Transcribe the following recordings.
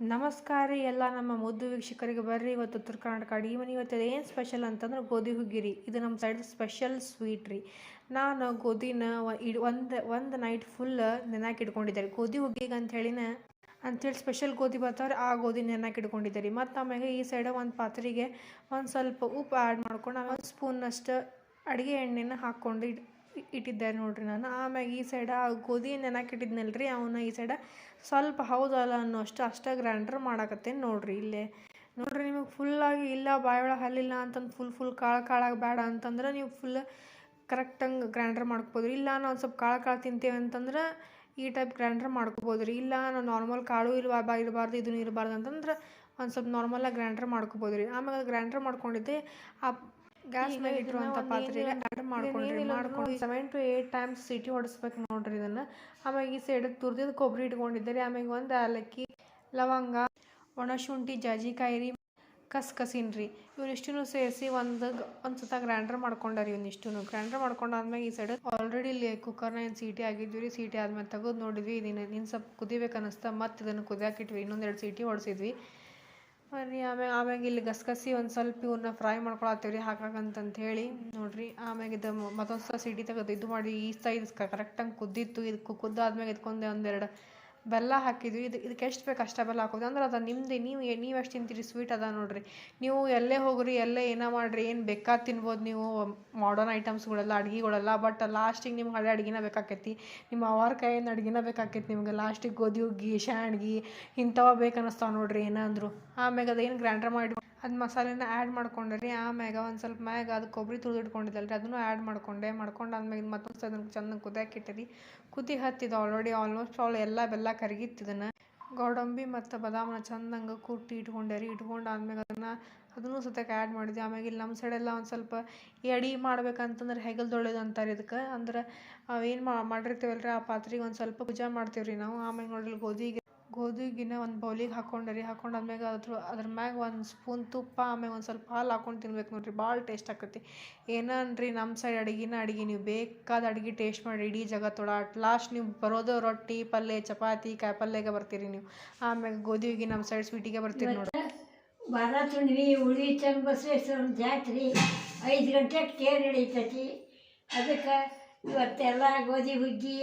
ನಮಸ್ಕಾರ ರೀ ಎಲ್ಲ ನಮ್ಮ ಮುದ್ದು ವೀಕ್ಷಕರಿಗೆ ಬರ್ರಿ. ಇವತ್ತು ಉತ್ತರ ಕರ್ನಾಟಕ ಅಡುಗೆ ಮನೆ ಇವತ್ತು ಏನು ಸ್ಪೆಷಲ್ ಅಂತಂದ್ರೆ ಗೋಧಿ ಹುಗ್ಗಿರಿ ಇದು ನಮ್ಮ ಸೈಡ್ ಸ್ಪೆಷಲ್ ಸ್ವೀಟ್ ರೀ. ನಾನು ಗೋಧಿನ ಇಡ್ ಒಂದು ಒಂದು ನೈಟ್ ಫುಲ್ ನೆನಕ್ಕೆ ಇಟ್ಕೊಂಡಿದ್ದೆ ರೀ. ಗೋಧಿ ಹುಗ್ಗಿಗೆ ಅಂಥೇಳಿನ ಅಂಥೇಳಿ ಸ್ಪೆಷಲ್ ಗೋಧಿ ಬರ್ತಾವ್ರೆ, ಆ ಗೋಧಿ ನೆನಕ್ಕೆ ಇಟ್ಕೊಂಡಿದ್ದಾರೆ ರೀ. ಮತ್ತು ಆಮ್ಯಾಗ ಈ ಸೈಡ ಒಂದು ಪಾತ್ರೆಗೆ ಒಂದು ಸ್ವಲ್ಪ ಉಪ್ಪು ಆ್ಯಡ್ ಮಾಡ್ಕೊಂಡು ಆಮೇಲೆ ಒಂದು ಸ್ಪೂನಷ್ಟು ಅಡುಗೆ ಎಣ್ಣೆನ ಹಾಕ್ಕೊಂಡು ಇಟ್ಟಿದ್ದೆ ನೋಡ್ರಿ ನಾನು. ಆಮ್ಯಾಗ ಈ ಸೈಡ ಗೋಧಿ ನೆನಕ್ಕೆ ಇಟ್ಟಿದ್ನಲ್ಲ ರೀ ಅವನ್ನ ಈ ಸೈಡ ಸ್ವಲ್ಪ ಹೌದಲ್ಲ ಅನ್ನೋಷ್ಟು ಅಷ್ಟೇ ಗ್ರ್ಯಾಂಡ್ರ್ ಮಾಡಾಕತ್ತೇನೆ ನೋಡ್ರಿ ಇಲ್ಲೇ. ನೋಡ್ರಿ ನಿಮಗೆ ಫುಲ್ಲಾಗಿ ಇಲ್ಲ ಬಾಯೊಳಗೆ ಹಲ್ಲಿಲ್ಲ ಅಂತಂದು ಫುಲ್ ಫುಲ್ ಕಾಳು ಕಾಳಾಗಿ ಬೇಡ ಅಂತಂದ್ರೆ ನೀವು ಫುಲ್ ಕರೆಕ್ಟಂಗೆ ಗ್ರೈಂಡರ್ ಮಾಡ್ಕೋಬೋದು ಇಲ್ಲ ನಾವು ಸ್ವಲ್ಪ ಕಾಳು ಕಾಳು ತಿಂತೇವೆ ಅಂತಂದ್ರೆ ಈ ಟೈಪ್ ಗ್ರ್ಯಾಂಡ್ರ್ ಮಾಡ್ಕೋಬೋದು ರೀ ಇಲ್ಲ ನಾವು ನಾರ್ಮಲ್ ಕಾಳು ಇಲ್ವಾ ಬಾ ಇರಬಾರ್ದು, ಇದನ್ನು ಇರಬಾರ್ದು ಅಂತಂದ್ರೆ ಒಂದು ಸ್ವಲ್ಪ ನಾರ್ಮಲಾಗಿ ಗ್ರ್ಯಾಂಡ್ರ್ ಮಾಡ್ಕೋಬೋದು ರೀ ಆಮೇಲೆ ಗ್ರ್ಯಾಂಡ್ರ್ ಮಾಡ್ಕೊಂಡಿದ್ದೆ ಆ ಗ್ಯಾಸ್ ಮೇಲೆ ಇಟ್ಟಿರುವಂಥ ಪಾತ್ರೆಗೆ ಆ್ಯಡ್ ಮಾಡ್ಕೊಂಡ್ರಿ ಮಾಡ್ಕೊಂಡು ಸೆವೆನ್ ಟು ಏಯ್ಟ್ ಟೈಮ್ಸ್ ಸಿಟಿ ಹೊಡಿಸ್ಬೇಕು ನೋಡ್ರಿ ಇದನ್ನು. ಆಮೇಲೆ ಈ ಸೈಡ್ ತುರ್ದಿದ್ದು ಕೊಬ್ಬರಿ ಇಟ್ಕೊಂಡಿದ್ದಾರೆ ಆಮೇಲೆ ಒಂದು ಏಲಕ್ಕಿ ಲವಂಗ ಒಣಶುಂಠಿ ಜಾಜಿಕಾಯಿ ರೀ ಕಸ್ಕಸಿನ ರೀ ಇವನಿಷ್ಟೂ ಸೇರಿಸಿ ಒಂದು ಒಂದು ಸತ ಗ್ರೈಂಡರ್ ಮಾಡ್ಕೊಂಡಾರಿ ಇವನಿಷ್ಟು ಗ್ರೈಂಡರ್ ಮಾಡ್ಕೊಂಡಾದ್ಮೇಲೆ ಈ ಸೈಡ್ ಆಲ್ರೆಡಿ ಇಲ್ಲಿ ಕುಕ್ಕರ್ನ ಏನು ಸೀಟಿ ಆಗಿದ್ವಿ ರೀ ಸೀಟಿ ಆದ್ಮೇಲೆ ತೆಗೆದು ನೋಡಿದ್ವಿ ಇದನ್ನ ಇನ್ನು ಸ್ವಲ್ಪ ಕುದಿಬೇಕು ಅನ್ನಿಸ್ತಾ ಮತ್ತೆ ಇದನ್ನು ಕುದಿಯಾಕಿಟ್ವಿ ಇನ್ನೊಂದೆರಡು ಸೀಟಿ ಹೊಡ್ಸಿದ್ವಿ. ರೀ ಆಮ್ಯಾಗ ಆಮ್ಯಾಗ ಇಲ್ಲಿ ಗಸಗಸಿ ಒಂದು ಸ್ವಲ್ಪ ಇವನ್ನ ಫ್ರೈ ಮಾಡ್ಕೊಳತ್ತೀವಿ ರೀ ಹಾಕಾಕಂತಂತ ಹೇಳಿ ನೋಡ್ರಿ, ಆಮ್ಯಾಗ ಇದು ಮತ್ತೊಂದು ಸಿಟಿ ತೆಗೆದು ಇದು ಮಾಡಿ, ಈ ಸೈಡ್ ಕರೆಕ್ಟಾಗಿ ಕುದ್ದಿತ್ತು ಇದು ಕುದ್ದಾದ್ಮ್ಯಾಗ ಇದ್ಕೊಂಡೆ ಒಂದೆರಡು ಬೆಲ್ಲ ಹಾಕಿದ್ವಿ. ಇದು, ಇದಕ್ಕೆ ಎಷ್ಟು ಬೇಕು ಅಷ್ಟೇ ಬೆಲ್ಲ ಹಾಕೋದು. ಅಂದ್ರೆ ಅದು ನಿಮ್ಮದು ನೀವು ನೀವು ಎಷ್ಟು ತಿಂತೀರಿ? ಸ್ವೀಟ್ ಅದ ನೋಡ್ರಿ. ನೀವು ಎಲ್ಲೇ ಹೋಗ್ರಿ, ಎಲ್ಲೇ ಏನೋ ಮಾಡಿರಿ, ಏನು ಬೇಕಾ ತಿನ್ಬೋದು ನೀವು. ಮಾಡರ್ನ್ ಐಟಮ್ಸ್ಗಳೆಲ್ಲ ಅಡ್ಗೆಗಳೆಲ್ಲ ಬಟ್ ಲಾಸ್ಟಿಗೆ ನಿಮ್ಗೆ ಹಳೆ ಅಡ್ಗೆನ ಬೇಕಾಕೈತಿ. ನಿಮ್ಮ ಅವ್ರ ಕೈಯಿಂದ ಅಡ್ಗೆನ ಬೇಕಾಕೈತಿ ನಿಮ್ಗೆ. ಲಾಸ್ಟಿಗೆ ಗೋಧಿ, ಹುಗ್ಗಿ ಶಾಣ್ಗಿ ಇಂಥವ ಬೇಕು ಅನ್ನಿಸ್ತಾವೆ ನೋಡ್ರಿ ಏನಂದ್ರು ಆಮ್ಯಾಗ ಅದೇನು ಗ್ರ್ಯಾಂಡ್ರ್ ಮಾಡಿ ಅದು ಮಸಾಲೆನ ಆ್ಯಡ್ ಮಾಡ್ಕೊಂಡ್ರಿ ಆಮ್ಯಾಗ ಒಂದು ಸ್ವಲ್ಪ ಮ್ಯಾಗ ಅದು ಕೊಬ್ಬರಿ ತುರಿದು ಇಟ್ಕೊಂಡಿದ್ದಲ್ಲ ರೀ ಅದನ್ನು ಆ್ಯಡ್ ಮಾಡ್ಕೊಂಡೆ ಮಾಡ್ಕೊಂಡು ಆದ್ಮೇಲೆ ಮತ್ತೊಂದು ಅದನ್ನು ಚೆಂದ ಕುದಿಯಾಕೆ ಇಟ್ಟಿರಿ. ಕುದಿ ಹತ್ತಿದ ಆಲ್ರೆಡಿ ಆಲ್ಮೋಸ್ಟ್ ಆಲ್ ಎಲ್ಲ ಬೆಲ್ಲ ಕರಗಿತ್ತು ಇದನ್ನು. ಗೋಡಂಬಿ ಮತ್ತು ಬದಾಮನ ಚಂದಂಗೆ ಕುಟ್ಟಿ ಇಟ್ಕೊಂಡೆ ರೀ ಇಟ್ಕೊಂಡು ಆದ್ಮೇಲೆ ಅದನ್ನು ಅದನ್ನು ಸತ್ಯಕ್ಕೆ ಆ್ಯಡ್ ಮಾಡಿದ್ವಿ. ಆಮ್ಯಾಗ ಇಲ್ಲಿ ನಮ್ಮ ಸೈಡೆಲ್ಲ ಒಂದು ಸ್ವಲ್ಪ ಎಡಿ ಮಾಡ್ಬೇಕಂತಂದ್ರೆ ಹೆಗಲ್ದೊಳ್ಳೇದು ಅಂತಾರೆ ಇದಕ್ಕೆ. ಅಂದ್ರೆ ಅವೇನು ಮಾಡಿರ್ತೀವಲ್ಲ ರೀ ಆ ಪಾತ್ರೆಗೆ ಒಂದು ಸ್ವಲ್ಪ ಪೂಜೆ ಮಾಡ್ತೀವಿ ರೀ ನಾವು. ಆಮೇಲೆ ನೋಡಿರಿ ಗೋಧಿಗೆ ಗೋಧಿಗಿನ ಒಂದು ಬೌಲಿಗೆ ಹಾಕ್ಕೊಂಡೆ ರೀ ಹಾಕೊಂಡು ಆದ್ಮ್ಯಾಗ ಅದ್ರ ಅದ್ರ ಮ್ಯಾಗ ಒಂದು ಸ್ಪೂನ್ ತುಪ್ಪ ಆಮೇಲೆ ಒಂದು ಸ್ವಲ್ಪ ಹಾಲು ಹಾಕೊಂಡು ತಿನ್ಬೇಕು ನೋಡ್ರಿ, ಭಾಳ ಟೇಸ್ಟ್ ಆಕತಿ. ಏನನ್ರಿ ನಮ್ಮ ಸೈಡ್ ಅಡಿಗೆನ ಅಡಿಗೆ, ನೀವು ಬೇಕಾದ ಅಡಿಗೆ ಟೇಸ್ಟ್ ಮಾಡಿ ಇಡೀ ಜಗತ್ತೊಳ ಅಟ್ ಲಾಸ್ಟ್ ನೀವು ಬರೋದು ರೊಟ್ಟಿ ಪಲ್ಲೆ ಚಪಾತಿ, ಕಾಯಿ ಪಲ್ಯಗೆ ಬರ್ತೀರಿ ನೀವು. ಆಮ್ಯಾಗ ಗೋಧಿಗೆ ನಮ್ಮ ಸೈಡ್ ಸ್ವೀಟಿಗೆ ಬರ್ತೀರಿ ನೋಡ್ರಿ. ಬಾರ ತುಂಡ್ವಿ ಉಳಿ ಚಂದ ಬಸವೇಶ್ವರನ ಜಾತ್ರೆ, ಐದು ಗಂಟೆ ತೇರು ನಡೀತೈತಿ. ಅದಕ್ಕೆ ಇವತ್ತೆಲ್ಲ ಗೋಧಿ ಹುಗ್ಗಿ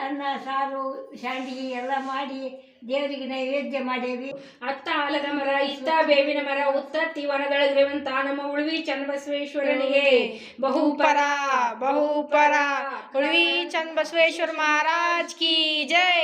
ಅನ್ನ, ಸಾರು ಸಂಡಿಗೆ ಎಲ್ಲ ಮಾಡಿ ದೇವರಿಗೆ ನೈವೇದ್ಯ ಮಾಡೇವಿ. ಅತ್ತ ಆಲದ ಮರ, ಇತ್ತ ಬೇವಿನ ಮರ ಉತ್ತತ್ತಿ ವನದೊಳಗಿರುವಂತ ನಮ್ಮ ಉಳ್ವಿ ಚನ್ನಬಸವೇಶ್ವರನಿಗೆ. ಬಹುಪರ ಬಹುಪರ, ಉಳುವಿ ಚನ್ನಬಸವೇಶ್ವರ ಬಸವೇಶ್ವರ ಮಹಾರಾಜ್ ಕಿ ಜೈ.